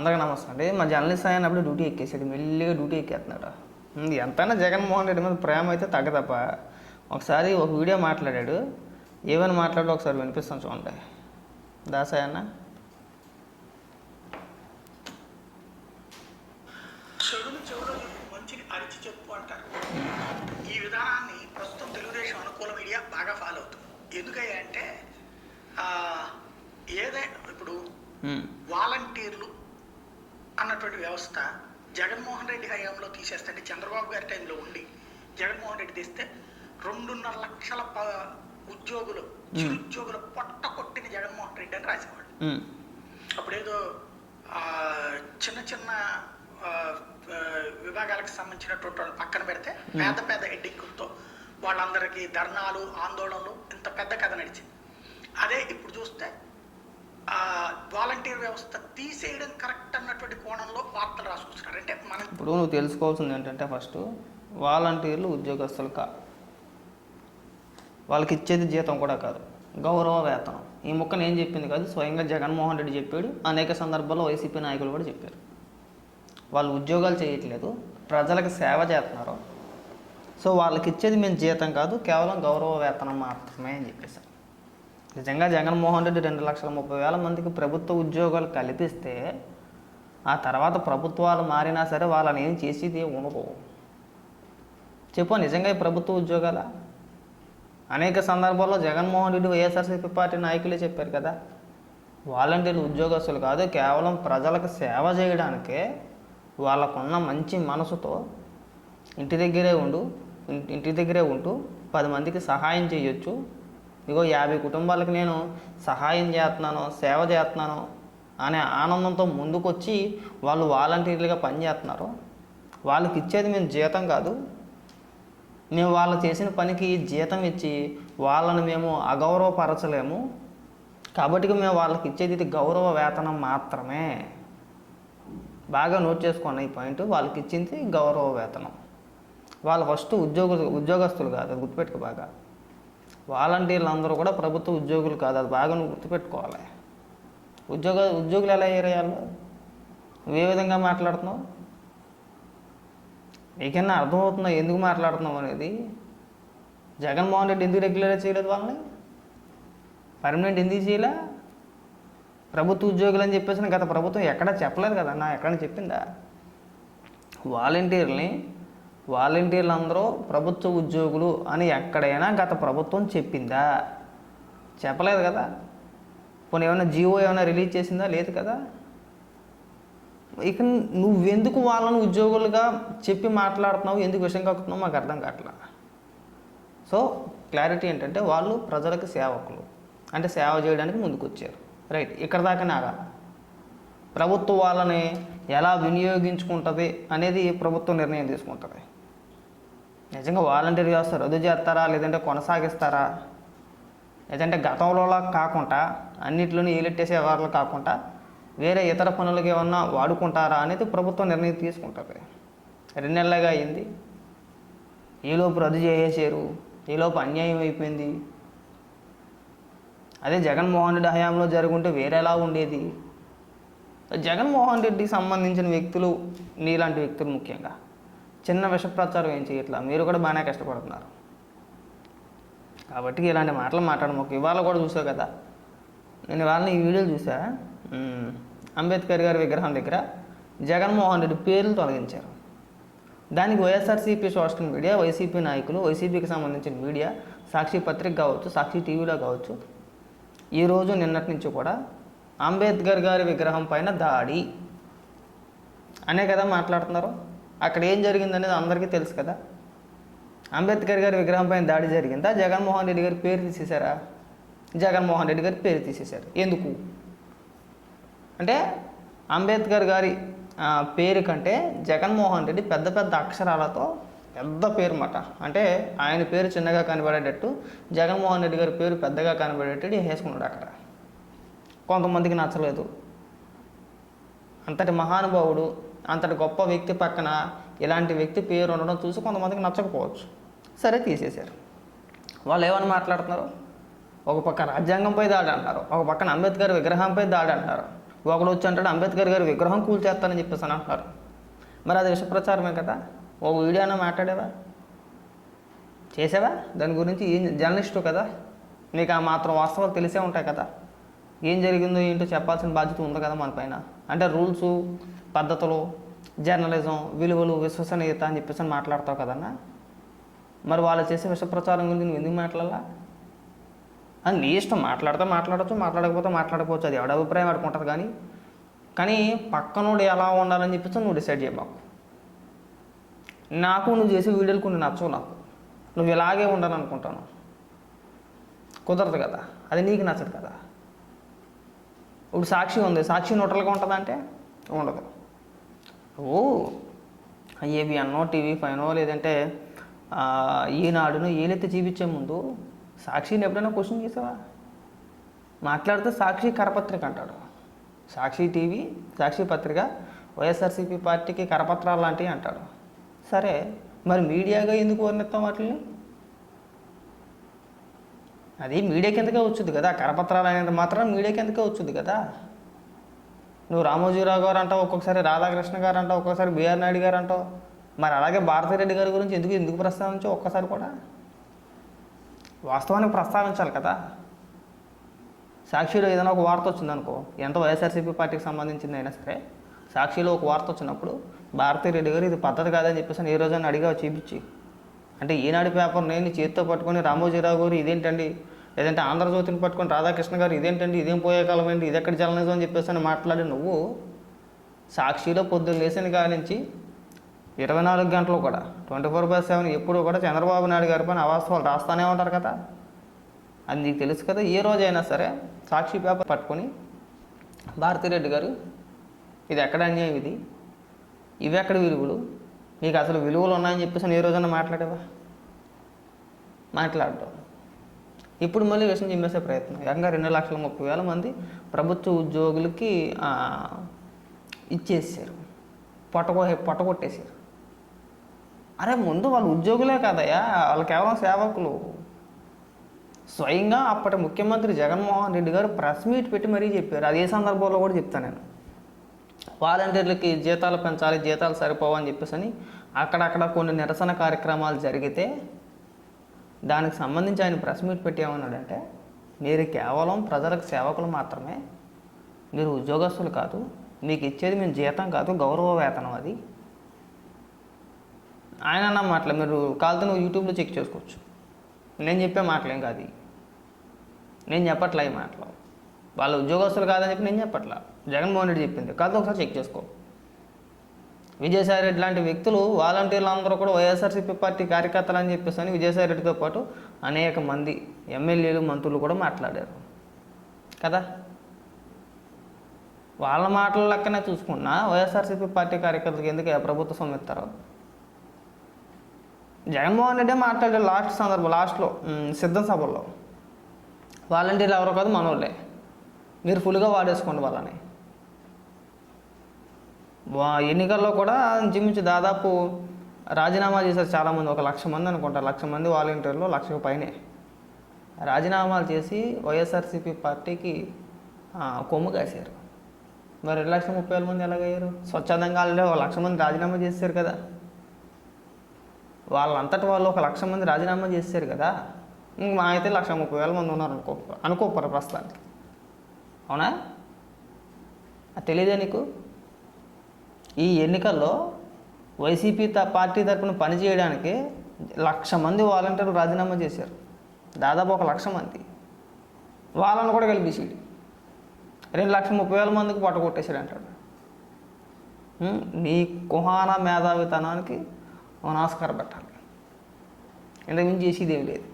అందరికీ నమస్తే అండి. మా జర్నలిస్ట్ అయినప్పుడు డ్యూటీ ఎక్కేసాడు. మెల్లిగా డ్యూటీ ఎక్కేస్తున్నాడు. ఎంతైనా జగన్మోహన్ రెడ్డి మీద ప్రేమ అయితే తగ్గదప్ప. ఒకసారి ఒక వీడియో మాట్లాడాడు. ఏమని మాట్లాడో ఒకసారి వినిపిస్తాను చూడండి. దాసాయ్ అన్న. చెడును చెవులో చెప్పు మంచిని అరిచి చెప్పు అంటారు. ఈ విధానాన్ని ప్రస్తుతం తెలుగుదేశం అనుకూల మీడియా బాగా ఫాలో అవుతుంది. ఎందుకయ్యా అంటే ఆ, ఏదై ఇప్పుడు వాలంటీర్లు అన్నటువంటి వ్యవస్థ జగన్మోహన్ రెడ్డి హయాంలో తీసేస్తే అంటే చంద్రబాబు గారి టైంలో ఉండి జగన్మోహన్ రెడ్డి తీస్తే రెండున్నర లక్షల ఉద్యోగులు చిరుద్యోగుల పొట్ట కొట్టిన జగన్మోహన్ రెడ్డి అని రాసేవాడు అప్పుడేదో ఆ, చిన్న చిన్న విభాగాలకు సంబంధించినటువంటి వాళ్ళు పక్కన పెడితే పేద పేద హెడ్డింగ్తో వాళ్ళందరికీ ధర్నాలు ఆందోళనలు ఇంత పెద్ద కథ నడిచింది. అదే ఇప్పుడు చూస్తే వాలంటీర్ వ్యవస్థ తీసేయడం కరెక్ట్ అన్నటువంటి కోణంలో వార్తలు రాసుకొస్తున్నారు. అంటే మనం ఇప్పుడు నువ్వు తెలుసుకోవాల్సింది ఏంటంటే ఫస్ట్ వాలంటీర్లు ఉద్యోగస్తులు కా వాళ్ళకి ఇచ్చేది జీతం కూడా కాదు. గౌరవ వేతనం. ఈ ముక్క ఏం చెప్పింది కాదు? స్వయంగా జగన్మోహన్ రెడ్డి చెప్పాడు. అనేక సందర్భాల్లో వైసీపీ నాయకులు కూడా చెప్పారు. వాళ్ళు ఉద్యోగాలు చేయట్లేదు. ప్రజలకు సేవ చేస్తున్నారు. సో వాళ్ళకి ఇచ్చేది మేము జీతం కాదు. కేవలం గౌరవ వేతనం మాత్రమే అని చెప్పేశారు నిజంగా జగన్మోహన్ రెడ్డి రెండు లక్షల ముప్పై వేల మందికి ప్రభుత్వ ఉద్యోగాలు కల్పిస్తే ఆ తర్వాత ప్రభుత్వాలు మారినా సరే వాళ్ళని ఏం చేసేది ఉండదు చెప్పు నిజంగా ఈ ప్రభుత్వ ఉద్యోగాల? అనేక సందర్భాల్లో జగన్మోహన్ రెడ్డి వైఎస్ఆర్సీపీ పార్టీ నాయకులే చెప్పారు కదా వాలంటీర్లు ఉద్యోగస్తులు కాదు కేవలం ప్రజలకు సేవ చేయడానికే వాళ్ళకున్న మంచి మనసుతో ఇంటి దగ్గరే ఉండు ఇంటి- ఇంటి దగ్గరే ఉంటూ పది మందికి సహాయం చేయొచ్చు ఇగో యాభై కుటుంబాలకు నేను సహాయం చేస్తున్నాను సేవ చేస్తున్నాను అనే ఆనందంతో ముందుకొచ్చి వాళ్ళు వాలంటీర్లుగా పనిచేస్తున్నారు. వాళ్ళకి ఇచ్చేది మేము జీతం కాదు. మేము వాళ్ళు చేసిన పనికి జీతం ఇచ్చి వాళ్ళని మేము అగౌరవపరచలేము. కాబట్టి మేము వాళ్ళకి ఇచ్చేది ఇది గౌరవ వేతనం మాత్రమే. బాగా నోట్ చేసుకోండి ఈ పాయింట్. వాళ్ళకి ఇచ్చింది గౌరవ వేతనం. వాళ్ళు ఫస్ట్ ఉద్యోగ ఉద్యోగస్తులు కాదు అది బాగా. వాలంటీర్లు అందరూ కూడా ప్రభుత్వ ఉద్యోగులు కాదు. అది బాగా గుర్తుపెట్టుకోవాలి. ఉద్యోగ ఉద్యోగులు ఎలా అయ్యారు వాళ్ళు నువ్వు ఏ విధంగా మాట్లాడుతున్నావు? నీకన్నా అర్థమవుతుందా ఎందుకు మాట్లాడుతున్నావు అనేది? జగన్మోహన్ రెడ్డి ఎందుకు రెగ్యులర్ చేయలేదు వాళ్ళని? పర్మనెంట్ ఎందుకు చేయలే? ప్రభుత్వ ఉద్యోగులు అని చెప్పేసి గత ప్రభుత్వం ఎక్కడా చెప్పలేదు కదా. నా ఎక్కడ చెప్పిందా? వాలంటీర్ని వాలంటీర్లు అందరూ ప్రభుత్వ ఉద్యోగులు అని ఎక్కడైనా గత ప్రభుత్వం చెప్పిందా? చెప్పలేదు కదా. పోనీ ఏమైనా జియో ఏమైనా రిలీజ్ చేసిందా? లేదు కదా. ఇక నువ్వెందుకు వాళ్ళని ఉద్యోగులుగా చెప్పి మాట్లాడుతున్నావు? ఎందుకు విషయం కక్కుతున్నావు మాకు అర్థం కావట్లా. సో క్లారిటీ ఏంటంటే వాళ్ళు ప్రజలకు సేవకులు. అంటే సేవ చేయడానికి ముందుకు వచ్చారు రైట్. ఇక్కడ దాకా నాగా ప్రభుత్వం వాళ్ళని ఎలా వినియోగించుకుంటుంది అనేది ప్రభుత్వం నిర్ణయం తీసుకుంటుంది. నిజంగా వాలంటీర్ వ్యవస్థ రద్దు చేస్తారా? లేదంటే కొనసాగిస్తారా? లేదంటే గతంలోలా కాకుండా అన్నింటిలోనూ ఏలెట్టేసే వ్యవహారాలు కాకుండా వేరే ఇతర పనులకు ఏమన్నా వాడుకుంటారా అనేది ప్రభుత్వం నిర్ణయం తీసుకుంటుంది. రెండు నెలలుగా అయింది. ఈలోపు రద్దు చేసేసారు ఈలోపు అన్యాయం అయిపోయింది? అదే జగన్మోహన్ రెడ్డి హయాంలో జరుగుంటే వేరేలా ఉండేది. జగన్మోహన్ రెడ్డికి సంబంధించిన వ్యక్తులు నీలాంటి వ్యక్తులు ముఖ్యంగా. చిన్న విష ప్రచారం ఏం చేయట్లా? మీరు కూడా బాగానే కష్టపడుతున్నారు. కాబట్టి ఇలాంటి మాటలు మాట్లాడమాకు ఇవాళ కూడా చూసావు కదా? నేను ఇవాళ ఈ వీడియోలు చూసా. అంబేద్కర్ గారి విగ్రహం దగ్గర జగన్మోహన్ రెడ్డి పేర్లు తొలగించారు. దానికి వైఎస్ఆర్సీపీ సోషల్ మీడియా వైసీపీ నాయకులు వైసీపీకి సంబంధించిన మీడియా సాక్షి పత్రిక కావచ్చు సాక్షి టీవీలో కావచ్చు ఈరోజు నిన్నటి నుంచి కూడా అంబేద్కర్ గారి విగ్రహం పైన దాడి. అనే కదా మాట్లాడుతున్నారు? అక్కడ ఏం జరిగిందనేది అందరికీ తెలుసు కదా. అంబేద్కర్ గారి విగ్రహం పైన దాడి జరిగిందా? జగన్మోహన్ రెడ్డి గారి పేరు తీసేశారా? జగన్మోహన్ రెడ్డి గారి పేరు తీసేశారు. ఎందుకు? అంటే అంబేద్కర్ గారి ఆ, పేరు కంటే జగన్మోహన్ రెడ్డి పెద్ద పెద్ద అక్షరాలతో పెద్ద పేరు మాట అంటే ఆయన పేరు చిన్నగా కనబడేటట్టు జగన్మోహన్ రెడ్డి గారి పేరు పెద్దగా కనబడేటట్టు వేసుకున్నాడు అక్కడ. కొంతమందికి నచ్చలేదు. అంతటి మహానుభావుడు అంతటి గొప్ప వ్యక్తి పక్కన ఇలాంటి వ్యక్తి పేరు ఉండడం చూసి కొంతమందికి నచ్చకపోవచ్చు. సరే తీసేశారు. వాళ్ళు ఏమని మాట్లాడుతున్నారు? ఒక పక్క రాజ్యాంగంపై దాడి అంటారు ఒక పక్కన అంబేద్కర్ విగ్రహంపై దాడి అంటారు ఒకడు వచ్చి అంటాడు అంబేద్కర్ గారి విగ్రహం కూల్చేస్తానని చెప్పేసి అని అంటున్నారు. మరి అది విషప్రచారమే కదా. ఒక వీడియో మాట్లాడేవా? చేసావా? దాని గురించి ఏం జర్నలిస్టు కదా. నీకు ఆ మాత్రం వాస్తవాలు తెలిసే ఉంటాయి కదా. ఏం జరిగిందో ఏంటో చెప్పాల్సిన బాధ్యత ఉంది కదా మన పైన. అంటే రూల్స్ పద్ధతులు జర్నలిజం విలువలు విశ్వసనీయత అని చెప్పేసి అని మాట్లాడతావు కదన్నా? మరి వాళ్ళు చేసే విషప్రచారం గురించి నువ్వు ఎందుకు మాట్లాడాలా? అది నీ ఇష్టం. మాట్లాడితే మాట్లాడచ్చు మాట్లాడకపోతే మాట్లాడకపోవచ్చు. అది ఎవడ అభిప్రాయం ఆడుకుంటుంది కానీ. కానీ పక్కనోడు ఎలా ఉండాలని చెప్పేసి నువ్వు డిసైడ్ చేయబాకు. నాకు నువ్వు చేసే వీడియోలు కొన్ని నచ్చవు నాకు. నువ్వు ఇలాగే ఉండాలనుకుంటాను. కుదరదు కదా. అది నీకు నచ్చదు కదా. ఇప్పుడు సాక్షి ఉంది. సాక్షి న్యూట్రల్గా ఉంటుందా అంటే? ఉండదు. ఓ ఏవి అన్నో టీవీ ఫైనో లేదంటే ఈనాడును ఏలైతే చూపించే ముందు సాక్షిని ఎప్పుడైనా క్వశ్చన్ చేసావా? మాట్లాడితే సాక్షి కరపత్రిక అంటాడు. సాక్షి టీవీ సాక్షి పత్రిక వైఎస్ఆర్సీపీ పార్టీకి కరపత్రాలు లాంటివి అంటాడు. సరే మరి మీడియాగా ఎందుకు వర్ణిస్తాం వాటిని అది మీడియా కిందకే వచ్చుద్ది కదా? కరపత్రాలు అనేది మాత్రం మీడియా కిందకే వచ్చుద్ది కదా? నువ్వు రామోజీరావు గారు అంటావు ఒక్కొక్కసారి రాధాకృష్ణ గారు అంటావు ఒక్కొక్కసారి బీఆర్ నాయుడు గారు అంటావు. మరి అలాగే భారతిరెడ్డి గారి గురించి ఎందుకు ఎందుకు ప్రస్తావించావు ఒక్కసారి కూడా? వాస్తవానికి ప్రస్తావించాలి కదా? సాక్షిలో ఏదైనా ఒక వార్త వచ్చిందనుకో ఎంత వైఎస్ఆర్సీపీ పార్టీకి సంబంధించింది అయినా సరే సాక్షిలో ఒక వార్త వచ్చినప్పుడు భారతిరెడ్డి గారు ఇది పద్ధతి కాదని చెప్పేసి ఏ రోజైనా అడిగా చూపించి? అంటే ఈనాడు పేపర్ నేను చేతితో పట్టుకొని రామోజీరావు గారు ఇదేంటండి? లేదంటే ఆంధ్రజ్యోతిని పట్టుకొని రాధాకృష్ణ గారు ఇదేంటండి ఇదేం పోయే కాలం ఏంటి ఇది ఎక్కడ జర్నలిజం అని చెప్పేసి అని మాట్లాడి నువ్వు సాక్షిలో పొద్దున్న లేచిన కాడి నుంచి ఇరవై నాలుగు గంటలు కూడా ట్వంటీ ఫోర్ బై సెవెన్ ఎప్పుడూ కూడా చంద్రబాబు నాయుడు గారి పైన అవాస్తవాలు రాస్తానే ఉంటారు కదా. అది నీకు తెలుసు కదా ఏ రోజైనా సరే సాక్షి పేపర్ పట్టుకొని భారతిరెడ్డి గారు ఇది ఎక్కడ అన్యాయం ఇది? ఇవి ఎక్కడ విలువలు? మీకు అసలు విలువలు ఉన్నాయని చెప్పేసి ఏ రోజైనా మాట్లాడేవా? మాట్లాడటం ఇప్పుడు మళ్ళీ విషయం చెప్పేసే ప్రయత్నం. ఏకంగా రెండు లక్షల ముప్పై వేల మంది ప్రభుత్వ ఉద్యోగులకి ఇచ్చేసారు. పొట్టగొ పొట్టగొట్టేశారు అరే ముందు వాళ్ళు ఉద్యోగులే కదయ్యా. వాళ్ళు కేవలం సేవకులు. స్వయంగా అప్పటి ముఖ్యమంత్రి జగన్మోహన్ రెడ్డి గారు ప్రెస్ మీట్ పెట్టి మరీ చెప్పారు. అదే సందర్భంలో కూడా చెప్తాను నేను. వాలంటీర్లకి జీతాలు పెంచాలి జీతాలు సరిపోవని చెప్పేసి అని అక్కడక్కడ కొన్ని నిరసన కార్యక్రమాలు జరిగితే దానికి సంబంధించి ఆయన ప్రెస్ మీట్ పెట్టేమన్నాడంటే మీరు కేవలం ప్రజలకు సేవకులు మాత్రమే మీరు ఉద్యోగస్తులు కాదు మీకు ఇచ్చేది మేము జీతం కాదు గౌరవ వేతనం అది. ఆయన అన్న మాటలు మీరు కాలితే యూట్యూబ్లో చెక్ చేసుకోవచ్చు. నేను చెప్పే మాటలేం కాదు నేను చెప్పట్లే ఈ మాటలు. వాళ్ళ ఉద్యోగస్తులు కాదని చెప్పి నేను చెప్పట్లా. జగన్మోహన్ రెడ్డి చెప్పింది. కాదు ఒకసారి చెక్ చేసుకో. విజయసాయి రెడ్డి లాంటి వ్యక్తులు వాలంటీర్లు అందరూ కూడా వైఎస్ఆర్సీపీ పార్టీ కార్యకర్తలు అని చెప్పేసి అని విజయసాయి రెడ్డితో పాటు అనేక మంది ఎమ్మెల్యేలు మంత్రులు కూడా మాట్లాడారు. కదా? వాళ్ళ మాటల లెక్కనే చూసుకున్నా వైఎస్ఆర్సీపీ పార్టీ కార్యకర్తలకు ఎందుకు ఏ ప్రభుత్వ సొమ్ము ఇస్తారు? జగన్మోహన్ రెడ్డి మాట్లాడారు లాస్ట్ సందర్భం లాస్ట్లో సిద్ధం సభల్లో. వాలంటీర్లు ఎవరో కాదు మనోళ్ళే. మీరు ఫుల్గా వాడేసుకోండి వాళ్ళని. ఎన్నికల్లో కూడా ఇంచుమించు దాదాపు రాజీనామా చేశారు చాలామంది ఒక లక్ష మంది అనుకుంటారు లక్ష మంది వాలంటీర్లు లక్షకు పైనే. రాజీనామాలు చేసి వైఎస్ఆర్సీపీ పార్టీకి కొమ్ము కాశారు. మరి రెండు లక్షల ముప్పై వేల మంది ఎలాగయ్యారు? స్వచ్ఛందంగా ఒక లక్ష మంది రాజీనామా చేశారు కదా. వాళ్ళంతటి వాళ్ళు ఒక లక్ష మంది రాజీనామా చేశారు కదా. మా అయితే లక్ష ముప్పై వేల మంది ఉన్నారు అనుకో అనుకోపరు ప్రస్తుతానికి. అవునా? అది తెలియదే నీకు? ఈ ఎన్నికల్లో వైసీపీ త పార్టీ తరపున పనిచేయడానికి లక్ష మంది వాలంటీర్లు రాజీనామా చేశారు. దాదాపు ఒక లక్ష మంది. వాళ్ళని కూడా కలిపేసాడు. రెండు లక్షల ముప్పై వేల మందికి పట్టకొట్టేశాడు అంటాడు నీ కుహాన మేధావితనానికి నమస్కారం పెట్టాలి. ఇంతకుమించి చేసేది ఏం లేదు.